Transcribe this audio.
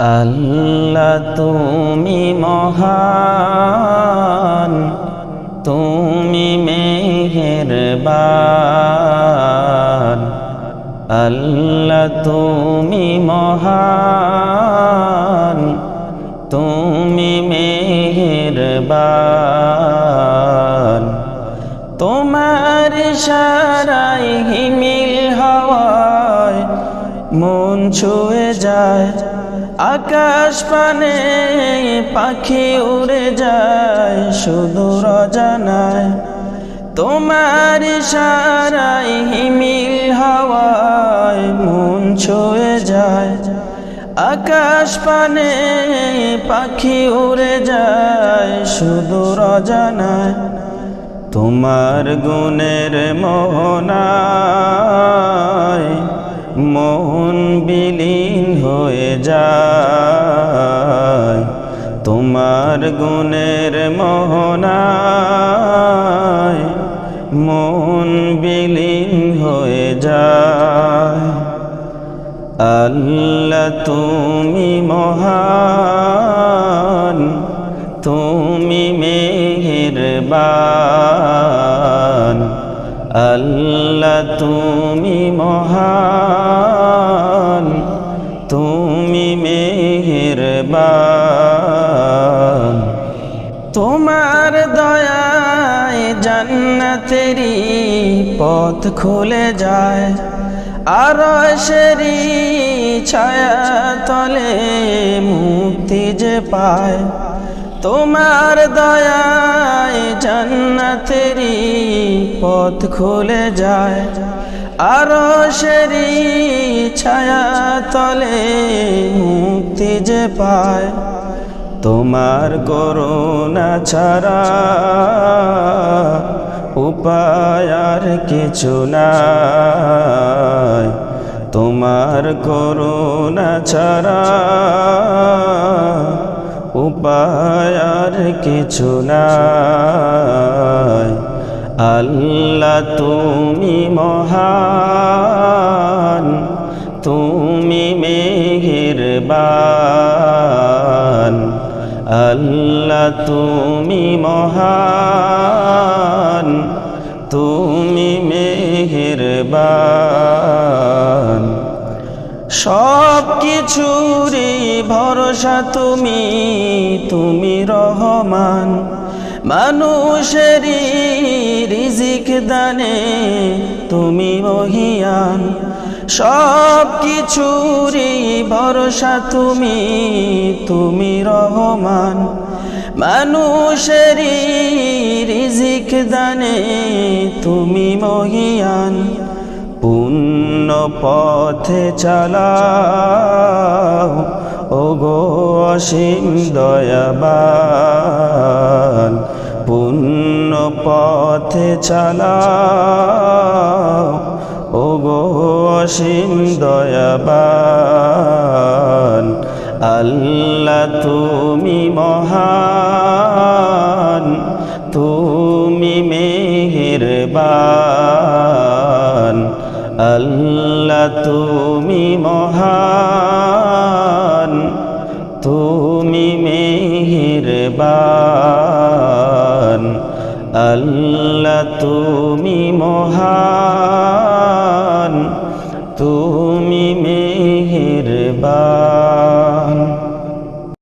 আল্লাহ তুমি মহান, তুমি মেহেরবান। আল্লাহ তুমি মহান, তুমি মেহেরবান। তোমার সারাই হিমিল হাওয়ায় মন ছুঁয়ে যায় আকাশ পানে পাখি উড়ে যায় সুদূর জানায় তোমার সারাই হিমিল হাওয়ায় মন ছুঁয়ে যায়। আকাশ পানে পাখি উড়ে যায় সুদূর জানায় তোমার গুণের মোহনায় মন বিলীন হয়ে যায়। তোমার গুণের মোহনায় মন বিলীন হয়ে যায়। আল্লাহ, তুমি মহান, তুমি মেহেরবান। আল্লাহ, তুমি মহান, তুমি মেহেরবান তোমার দয়ায় জান্নাতেরি পথ খুলে যায় আর সেরি ছায়া তলে মুক্তি যে পায়। তোমার দয়ায় জান্নাতেরি পথ খুলে যায় আর সেরি ছায়া তলে মুক্তি যে পায়, তোমার করুণা ছাড়া উপায় আর কিছু নাই। তোমার করুণা ছাড়া উপায় আর কিছু নাই। আল্লাহ, তুমি মহান, তুমি মেহেরবান। আল্লাহ, তুমি মহান, তুমি মেহেরবান। সব কিছুরই ভরসা তুমি তুমি রহমান। মানুষেরই রিজিক দানে তুমি মহিয়ান। সব কিছুরই ভরসা তুমি তুমি রহমান। মানুষেরই রিজিক দানে তুমি মহিয়ান। পুণ্য পথে চালাও ও গো অসীম দয়াবান, পুণ্য পথে চালাও। ও গো অসীম দয়াবান, আল্লাহ তুমি মহান, তুমি মেহেরবান, আল্লাহ তুমি মহান। মেহেরবান আল্লাহ তুমি মহান